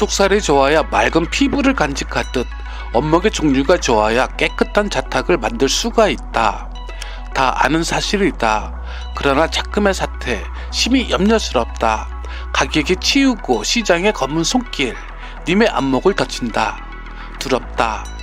속살이 좋아야 맑은 피부를 간직하듯 원목의 종류가 좋아야 깨끗한 자탁을 만들 수가 있다. 다 아는 사실이다. 그러나 작금의 사태 심히 염려스럽다. 가격이 치우고 시장의 검은 손길 님의 안목을 덧친다. 두렵다.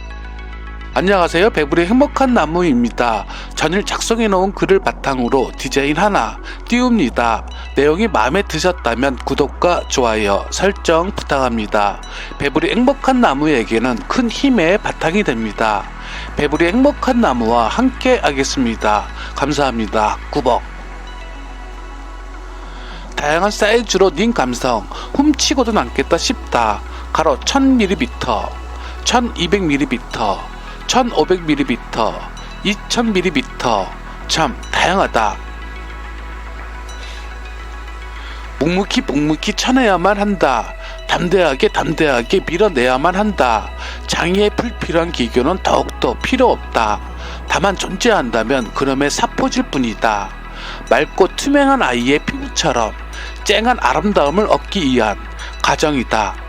안녕하세요. 배불의 행복한 나무입니다. 전일 작성해 놓은 글을 바탕으로 디자인 하나 띄웁니다. 내용이 마음에 드셨다면 구독과 좋아요, 설정 부탁합니다. 배불이 행복한 나무에게는 큰 힘의 바탕이 됩니다. 배불이 행복한 나무와 함께 하겠습니다. 감사합니다. 꾸벅. 다양한 사이즈로 닌 감성 훔치고도 남겠다 싶다. 가로 1000ml, 1200ml, 1500ml, 2000ml 참 다양하다. 묵묵히 묵묵히 쳐내야만 한다. 담대하게 담대하게 밀어내야만 한다. 장애에 불필요한 기교는 더욱더 필요 없다. 다만 존재한다면 그놈의 사포질 뿐이다. 맑고 투명한 아이의 피부처럼 쨍한 아름다움을 얻기 위한 과정이다.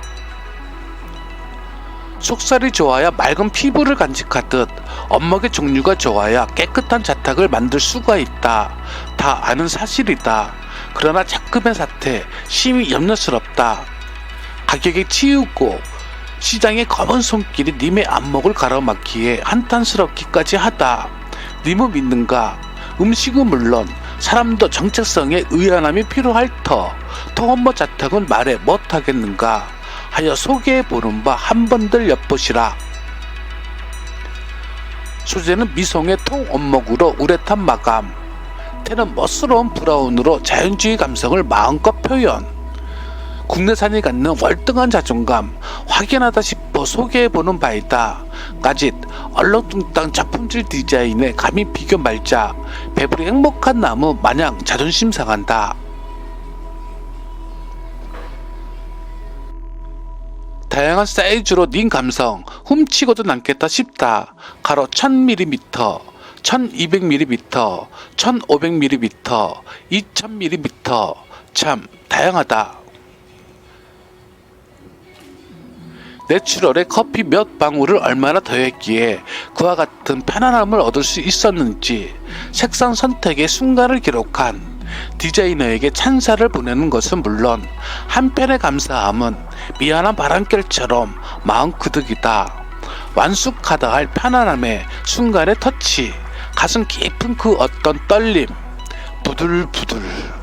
속살이 좋아야 맑은 피부를 간직하듯 엄먹의 종류가 좋아야 깨끗한 자탁을 만들 수가 있다. 다 아는 사실이다. 그러나 작금의 사태 심히 염려스럽다. 가격이 치우고 시장의 검은 손길이 님의 안목을 가로막기에 한탄스럽기까지 하다. 님을 믿는가? 음식은 물론 사람도 정체성에 의연함이 필요할 터. 토험모 자탁은 말해 못하겠는가? 하여 소개해 보는 바 한 번들 엿보시라. 소재는 미송의 통 원목으로 우레탄 마감. 테는 멋스러운 브라운으로 자연주의 감성을 마음껏 표현. 국내산이 갖는 월등한 자존감 확연하다 싶어 소개해보는 바이다. 까짓 얼렁뚱땅 작품질 디자인에 감히 비교 말자 배불리 행복한 나무 마냥 자존심 상한다. 다양한 사이즈로 닌 감성 훔치고도 남겠다 싶다. 가로 1000mm, 1200mm, 1500mm, 2000mm 참 다양하다. 내추럴에 커피 몇 방울을 얼마나 더했기에 그와 같은 편안함을 얻을 수 있었는지 색상 선택의 순간을 기록한 디자이너에게 찬사를 보내는 것은 물론 한편의 감사함은 미안한 바람결처럼 마음 그득이다. 완숙하다 할 편안함의 순간의 터치, 가슴 깊은 그 어떤 떨림, 부들부들.